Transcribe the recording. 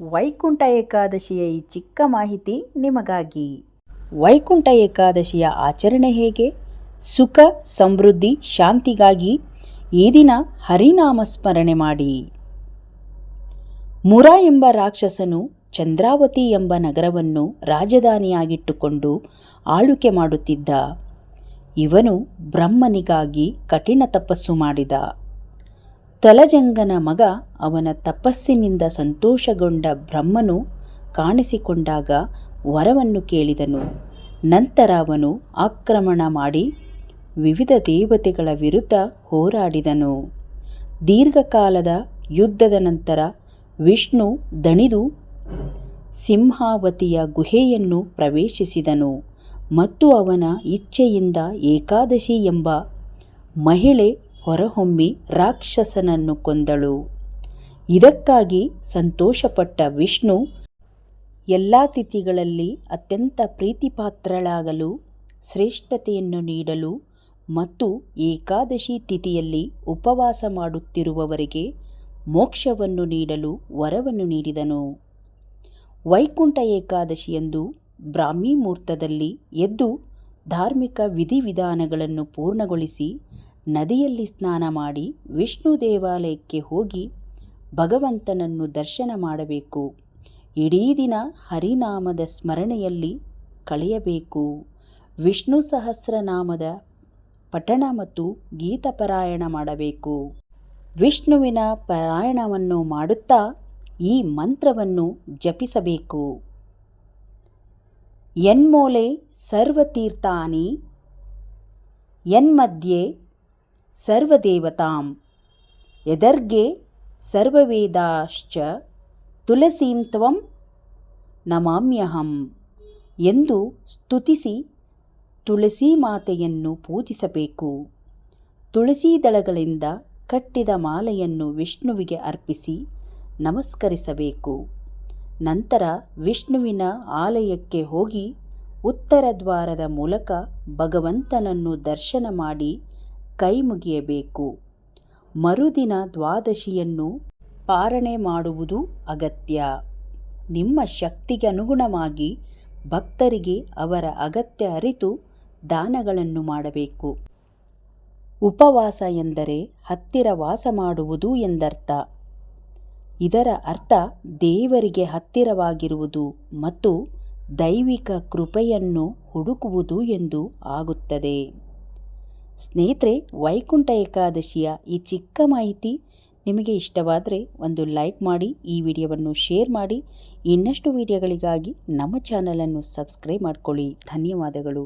ವೈಕುಂಠ ಏಕಾದಶಿಯ ಈ ಚಿಕ್ಕ ಮಾಹಿತಿ ನಿಮಗಾಗಿ. ವೈಕುಂಠ ಏಕಾದಶಿಯ ಆಚರಣೆ ಹೇಗೆ? ಸುಖ, ಸಮೃದ್ಧಿ, ಶಾಂತಿಗಾಗಿ ಈ ದಿನ ಹರಿನಾಮ ಸ್ಮರಣೆ ಮಾಡಿ. ಮುರ ಎಂಬ ರಾಕ್ಷಸನು ಚಂದ್ರಾವತಿ ಎಂಬ ನಗರವನ್ನು ರಾಜಧಾನಿಯಾಗಿಟ್ಟುಕೊಂಡು ಆಳುಕೆ ಮಾಡುತ್ತಿದ್ದ. ಇವನು ಬ್ರಹ್ಮನಿಗಾಗಿ ಕಠಿಣ ತಪಸ್ಸು ಮಾಡಿದ. ತಲಜಂಗನ ಮಗ ಅವನ ತಪಸ್ಸಿನಿಂದ ಸಂತೋಷಗೊಂಡ ಬ್ರಹ್ಮನು ಕಾಣಿಸಿಕೊಂಡಾಗ ವರವನ್ನು ಕೇಳಿದನು. ನಂತರ ಅವನು ಆಕ್ರಮಣ ಮಾಡಿ ವಿವಿಧ ದೇವತೆಗಳ ವಿರುದ್ಧ ಹೋರಾಡಿದನು. ದೀರ್ಘಕಾಲದ ಯುದ್ಧದ ನಂತರ ವಿಷ್ಣು ದಣಿದು ಸಿಂಹಾವತಿಯ ಗುಹೆಯನ್ನು ಪ್ರವೇಶಿಸಿದನು ಮತ್ತು ಅವನ ಇಚ್ಛೆಯಿಂದ ಏಕಾದಶಿ ಎಂಬ ಮಹಿಳೆ ಹೊರಹೊಮ್ಮಿ ರಾಕ್ಷಸನನ್ನು ಕೊಂದಳು. ಇದಕ್ಕಾಗಿ ಸಂತೋಷಪಟ್ಟ ವಿಷ್ಣು ಎಲ್ಲ ತಿಥಿಗಳಲ್ಲಿ ಅತ್ಯಂತ ಪ್ರೀತಿಪಾತ್ರಳಾಗಲು ಶ್ರೇಷ್ಠತೆಯನ್ನು ನೀಡಲು ಮತ್ತು ಏಕಾದಶಿ ತಿಥಿಯಲ್ಲಿ ಉಪವಾಸ ಮಾಡುತ್ತಿರುವವರಿಗೆ ಮೋಕ್ಷವನ್ನು ನೀಡಲು ವರವನ್ನು ನೀಡಿದನು. ವೈಕುಂಠ ಏಕಾದಶಿಯಂದು ಬ್ರಾಹ್ಮಿ ಮುಹೂರ್ತದಲ್ಲಿ ಎದ್ದು ಧಾರ್ಮಿಕ ವಿಧಿವಿಧಾನಗಳನ್ನು ಪೂರ್ಣಗೊಳಿಸಿ ನದಿಯಲ್ಲಿ ಸ್ನಾನ ಮಾಡಿ ವಿಷ್ಣು ದೇವಾಲಯಕ್ಕೆ ಹೋಗಿ ಭಗವಂತನನ್ನು ದರ್ಶನ ಮಾಡಬೇಕು. ಇಡೀ ದಿನ ಹರಿನಾಮದ ಸ್ಮರಣೆಯಲ್ಲಿ ಕಳೆಯಬೇಕು. ವಿಷ್ಣು ಸಹಸ್ರನಾಮದ ಪಠಣ ಮತ್ತು ಗೀತಪರಾಯಣ ಮಾಡಬೇಕು. ವಿಷ್ಣುವಿನ ಪರಾಯಣವನ್ನು ಮಾಡುತ್ತಾ ಈ ಮಂತ್ರವನ್ನು ಜಪಿಸಬೇಕು. ಎನ್ಮೋಲೆ ಸರ್ವತೀರ್ಥಾನಿ ಯನ್ಮಧ್ಯೆ ಸರ್ವದೇವತಾಂ. ಎದರ್ಗೆ ಸರ್ವವೇದಾಶ್ಚ ತುಲಸೀಂ ತ್ವಂ ನಮಾಮ್ಯಹಂ ಎಂದು ಸ್ತುತಿಸಿ ತುಳಸಿ ಮಾತೆಯನ್ನು ಪೂಜಿಸಬೇಕು. ತುಳಸಿ ದಳಗಳಿಂದ ಕಟ್ಟಿದ ಮಾಲೆಯನ್ನು ವಿಷ್ಣುವಿಗೆ ಅರ್ಪಿಸಿ ನಮಸ್ಕರಿಸಬೇಕು. ನಂತರ ವಿಷ್ಣುವಿನ ಆಲಯಕ್ಕೆ ಹೋಗಿ ಉತ್ತರ ದ್ವಾರದ ಮೂಲಕ ಭಗವಂತನನ್ನು ದರ್ಶನ ಮಾಡಿ ಕೈ ಮುಗಿಯಬೇಕು ಮರುದಿನ ದ್ವಾದಶಿಯನ್ನು ಪಾರಣೆ ಮಾಡುವುದು ಅಗತ್ಯ. ನಿಮ್ಮ ಶಕ್ತಿಗೆ ಅನುಗುಣವಾಗಿ ಭಕ್ತರಿಗೆ ಅವರ ಅಗತ್ಯ ಅರಿತು ದಾನಗಳನ್ನು ಮಾಡಬೇಕು. ಉಪವಾಸ ಎಂದರೆ ಹತ್ತಿರ ವಾಸ ಮಾಡುವುದು ಎಂದರ್ಥ. ಇದರ ಅರ್ಥ ದೇವರಿಗೆ ಹತ್ತಿರವಾಗಿರುವುದು ಮತ್ತು ದೈವಿಕ ಕೃಪೆಯನ್ನು ಹುಡುಕುವುದು ಎಂದು ಆಗುತ್ತದೆ. ಸ್ನೇಹಿತರೆ, ವೈಕುಂಠ ಏಕಾದಶಿಯ ಈ ಚಿಕ್ಕ ಮಾಹಿತಿ ನಿಮಗೆ ಇಷ್ಟವಾದರೆ ಒಂದು ಲೈಕ್ ಮಾಡಿ, ಈ ವಿಡಿಯೋವನ್ನು ಶೇರ್ ಮಾಡಿ, ಇನ್ನಷ್ಟು ವಿಡಿಯೋಗಳಿಗಾಗಿ ನಮ್ಮ ಚಾನಲನ್ನು ಸಬ್ಸ್ಕ್ರೈಬ್ ಮಾಡಿಕೊಳ್ಳಿ. ಧನ್ಯವಾದಗಳು.